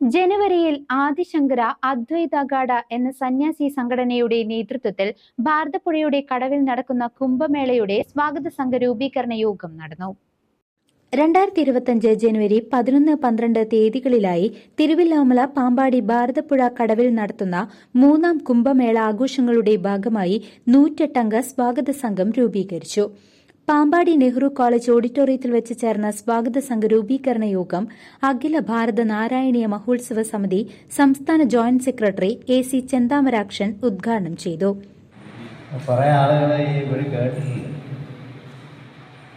ജനുവരിയിൽ ആദിശങ്കര അദ്വൈതഗാഡ എന്ന സന്യാസി സംഘടനയുടെ നേതൃത്വത്തിൽ ഭാരതപ്പുഴയുടെ കടവിൽ നടക്കുന്ന കുംഭമേളയുടെ സ്വാഗത സംഘ രൂപീകരണ യോഗം നടന്നു. രണ്ടായിരത്തി ഇരുപത്തിയഞ്ച് ജനുവരി പതിനൊന്ന് പന്ത്രണ്ട് തീയതികളിലായി തിരുവില്ലാമല പാമ്പാടി ഭാരതപ്പുഴ കടവിൽ നടത്തുന്ന മൂന്നാം കുംഭമേള ആഘോഷങ്ങളുടെ ഭാഗമായി നൂറ്റെട്ടംഗ സ്വാഗത സംഘം രൂപീകരിച്ചു. പാമ്പാടി നെഹ്റു കോളേജ് ഓഡിറ്റോറിയത്തിൽ വെച്ച് ചേർന്ന സ്വാഗത സംഘ രൂപീകരണ യോഗം അഖില ഭാരത നാരായണീയ മഹോത്സവ സമിതി സംസ്ഥാന joint secretary A C Chenthamarakshan ഉദ്ഘാടനം ചെയ്തു.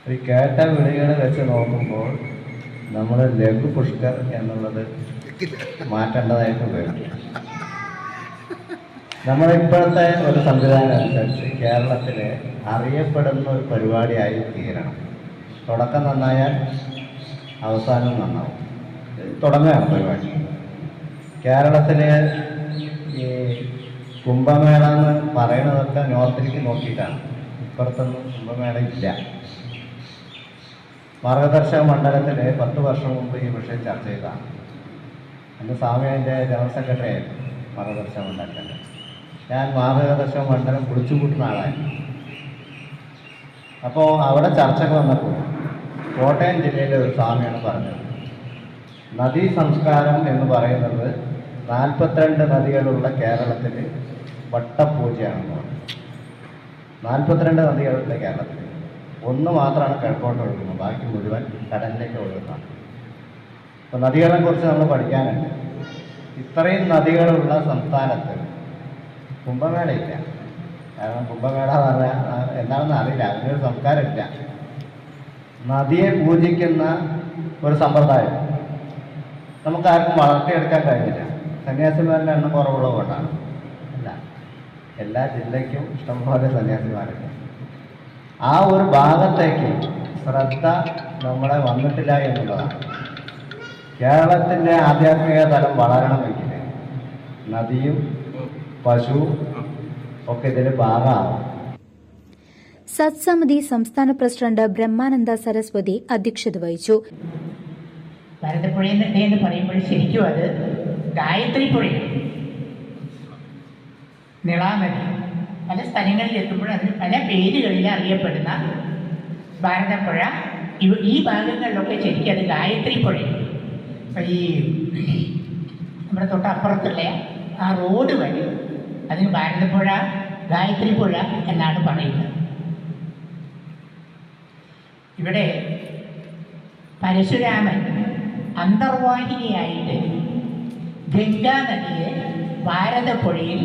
ഈ വെച്ച് നോക്കുമ്പോൾ നമ്മൾ ലഘു പുഷ്കർ എന്നുള്ളത് മാറ്റേണ്ടതായിട്ട് വരും. നമ്മളിപ്പോഴത്തെ ഒരു സംവിധാനം അനുസരിച്ച് കേരളത്തിൽ അറിയപ്പെടുന്ന ഒരു പരിപാടിയായി തീരണം. തുടക്കം നന്നായാൽ അവസാനം നന്നാവും. തുടങ്ങുകയാണ് പരിപാടി. കേരളത്തിലെ ഈ കുംഭമേള എന്ന് പറയുന്നതൊക്കെ നോർത്തിലേക്ക് നോക്കിയിട്ടാണ്. ഇപ്പുറത്തൊന്നും കുംഭമേള ഇല്ല. മാർഗദർശക മണ്ഡലത്തിൽ പത്ത് വർഷം മുമ്പ് ഈ വിഷയം ചർച്ച ചെയ്തതാണ്. അന്ന് സ്വാമി അതിന്റെ ജനറൽ സെക്രട്ടറി ആയിരുന്നു മാർഗദർശക മണ്ഡലത്തിന്റെ ഞാൻ മാർഗദർശക മണ്ഡലം കുളിച്ചു കൂട്ടുന്ന ആളായിരുന്നു അപ്പോൾ അവിടെ ചർച്ചകൾ വന്നപ്പോൾ കോട്ടയം ജില്ലയിലെ ഒരു സ്വാമിയാണ് പറഞ്ഞത്. നദീ സംസ്കാരം എന്ന് പറയുന്നത് നാൽപ്പത്തിരണ്ട് നദികളുള്ള കേരളത്തിൽ വട്ടപൂജയാണെന്ന് പറഞ്ഞു. നാൽപ്പത്തിരണ്ട് നദികളുള്ള കേരളത്തിൽ ഒന്ന് മാത്രമാണ് കിഴക്കോട്ട് ഒഴുകുന്നത്. ബാക്കി മുഴുവൻ കടലിലേക്ക് ഒഴുകുന്നതാണ്. അപ്പോൾ നദികളെക്കുറിച്ച് നമ്മൾ പഠിക്കാനുണ്ട്. ഇത്രയും നദികളുള്ള സംസ്ഥാനത്ത് കുംഭമേളയില്ല. കാരണം കുംഭമേള എന്ന് പറഞ്ഞാൽ എന്താണെന്ന് അറിയില്ല. അതിനൊരു സംസ്കാരമില്ല. നദിയെ പൂജിക്കുന്ന ഒരു സമ്പ്രദായം. നമുക്ക് ആർക്കും വളർത്തിയെടുക്കാൻ കഴിഞ്ഞില്ല. സന്യാസിമാരുടെ എണ്ണം കുറവുള്ളത് കൊണ്ടാണ് അല്ല എല്ലാ ജില്ലയ്ക്കും ഇഷ്ടംപോലെ സന്യാസിമാരുണ്ട്. ആ ഒരു ഭാഗത്തേക്ക് ശ്രദ്ധ നമ്മളെ വന്നിട്ടില്ല എന്നുള്ളതാണ്. കേരളത്തിന്റെ ആധ്യാത്മിക തലം വളരണമെങ്കിൽ നദിയും പശുവും ഒക്കെ ഇതിന്റെ ഭാഗമാവും സത്സമിതി സംസ്ഥാന പ്രസിഡന്റ് ബ്രഹ്മാനന്ദ സരസ്വതി അധ്യക്ഷത വഹിച്ചു. ഭാരതപ്പുഴ എന്ന് പറയുമ്പോൾ ശരിക്കും അത് ഗായത്രി പുഴ. നിളാനദി പല സ്ഥലങ്ങളിൽ എത്തുമ്പോൾ അതിന് പല പേരുകളിൽ അറിയപ്പെടുന്ന ഭാരതപ്പുഴ. ഇവ ഈ ഭാഗങ്ങളിലൊക്കെ ശരിക്കും അത് ഗായത്രി പുഴ. ഈ നമ്മുടെ തൊട്ടപ്പുറത്തുള്ള ആ റോഡ് വഴി അതിന് ഭാരതപ്പുഴ ഗായത്രി പുഴ എന്നാണ് പറയുന്നത്. ഇവിടെ പരശുരാമൻ അന്തർവാഹിനിയായിട്ട് ഗംഗാ നദിയെ ഭാരതപ്പുഴയിൽ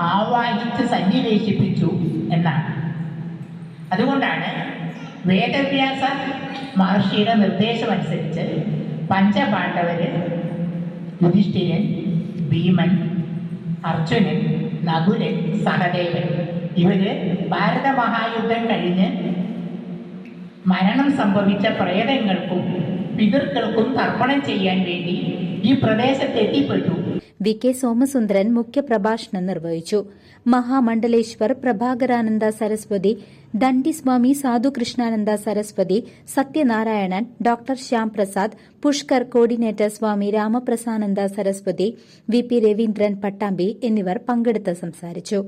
ആവാഹിച്ച് സന്നിവേശിപ്പിച്ചു എന്നാണ്. അതുകൊണ്ടാണ് വേദവ്യാസ മഹർഷിയുടെ നിർദ്ദേശമനുസരിച്ച് പഞ്ചപാണ്ഡവര് യുധിഷ്ഠിരൻ ഭീമൻ അർജുനൻ നകുലൻ സഹദേവൻ. ഇവർ ഭാരത മഹായുദ്ധം കഴിഞ്ഞ് മരണം സംഭവിച്ച പ്രേതങ്ങൾക്കും പിതൃക്കൾക്കും തർപ്പണം ചെയ്യാൻ വേണ്ടി ഈ പ്രദേശത്ത് എത്തിപ്പെട്ടു. വി കെ സോമസുന്ദരൻ മുഖ്യപ്രഭാഷണം നിർവഹിച്ചു. Mahamandaleshwar Prabhakarananda Saraswati Dandiswami Sadhukrishnananda Saraswati Sathyanarayanan doctor Shyamprasad Pushkar coordinator Swami Ramaprasananda Saraswati V P Raveendran Pattambi എന്നിവർ പങ്കെടുത്ത് സംസാരിച്ചു.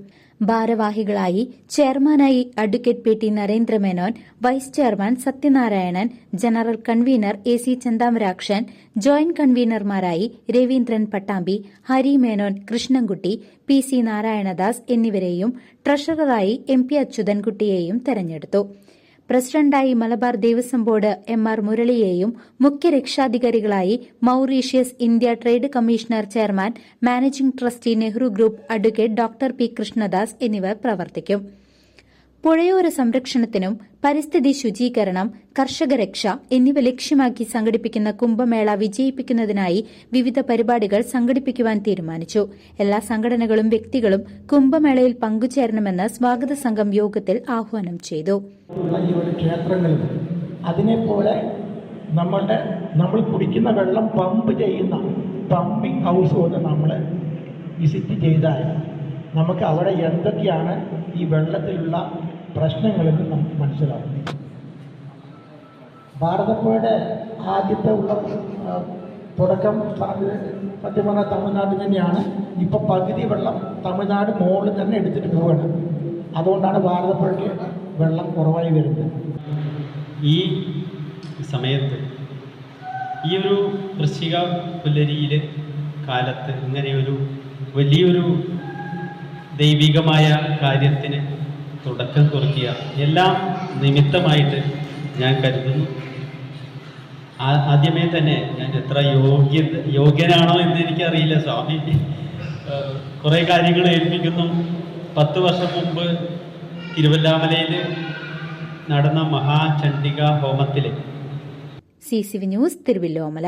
ഭാരവാഹികളായി ചെയർമാനായി advocate P T Narendramenon vice chairman Sathyanarayanan general convener A C Chanthamarakshan joint കൺവീനർമാരായി Raveendran Pattambi Hari Menon Krishnankutty P C Narayanadas എന്നിവരെയും ട്രഷററായി M P അച്യുതൻകുട്ടിയെയും തെരഞ്ഞെടുത്തു. പ്രസിഡന്റായി Malabar Devaswom board M R മുരളിയെയും മുഖ്യ രക്ഷാധികാരികളായി Mauritius India trade commissioner chairman managing trustee Nehru group advocate doctor P Krishnadas എന്നിവർ പ്രവർത്തിക്കും. പുഴയോര സംരക്ഷണത്തിനും പരിസ്ഥിതി ശുചീകരണം കർഷക രക്ഷ എന്നിവ ലക്ഷ്യമാക്കി സംഘടിപ്പിക്കുന്ന കുംഭമേള വിജയിപ്പിക്കുന്നതിനായി വിവിധ പരിപാടികൾ സംഘടിപ്പിക്കുവാൻ തീരുമാനിച്ചു. എല്ലാ സംഘടനകളും വ്യക്തികളും കുംഭമേളയിൽ പങ്കുചേരണമെന്ന് സ്വാഗത സംഘം യോഗത്തിൽ ആഹ്വാനം ചെയ്തു. അതിനെപ്പോലെ നമ്മളുടെ നമ്മൾ കുടിക്കുന്ന വെള്ളം പമ്പ് ചെയ്യുന്ന പമ്പിംഗ് ഹൗസ് പോലെ നമ്മൾ വിസിറ്റ് ചെയ്താൽ നമുക്ക് അവിടെ എന്തൊക്കെയാണ് ഈ വെള്ളത്തിലുള്ള പ്രശ്നങ്ങളെന്ന് നമുക്ക് മനസ്സിലാവും ഭാരതപ്പുഴയുടെ ആദ്യത്തെ ഉള്ള തുടക്കം സത്യം പറഞ്ഞാൽ തമിഴ്നാട്ടിൽ തന്നെയാണ്. ഇപ്പം പകുതി വെള്ളം തമിഴ്നാട് മുകളിൽ തന്നെ എടുത്തിട്ട് പോവുകയാണ് അതുകൊണ്ടാണ് ഭാരതപ്പുഴയ്ക്ക് വെള്ളം കുറവായി വരുന്നത്. ഈ സമയത്ത് ഈ ഒരു വൃശ്ചിക പുല്ലരിയിലെ കാലത്ത് ഇങ്ങനെയൊരു വലിയൊരു ദൈവികമായ കാര്യത്തിന് തുടക്കം കുറിക്കുക. എല്ലാം നിമിത്തമായിട്ട് ഞാൻ കരുതുന്നു. ആദ്യമേ തന്നെ ഞാൻ എത്ര യോഗ്യ യോഗ്യനാണോ എന്ന് എനിക്കറിയില്ല സ്വാമി. കുറേ കാര്യങ്ങൾ ഏൽപ്പിക്കുന്നു. പത്ത് വർഷം മുമ്പ് തിരുവല്ലാമലയിൽ നടന്ന മഹാചണ്ഡിക ഹോമത്തിൽ C C V news Thiruvallamala.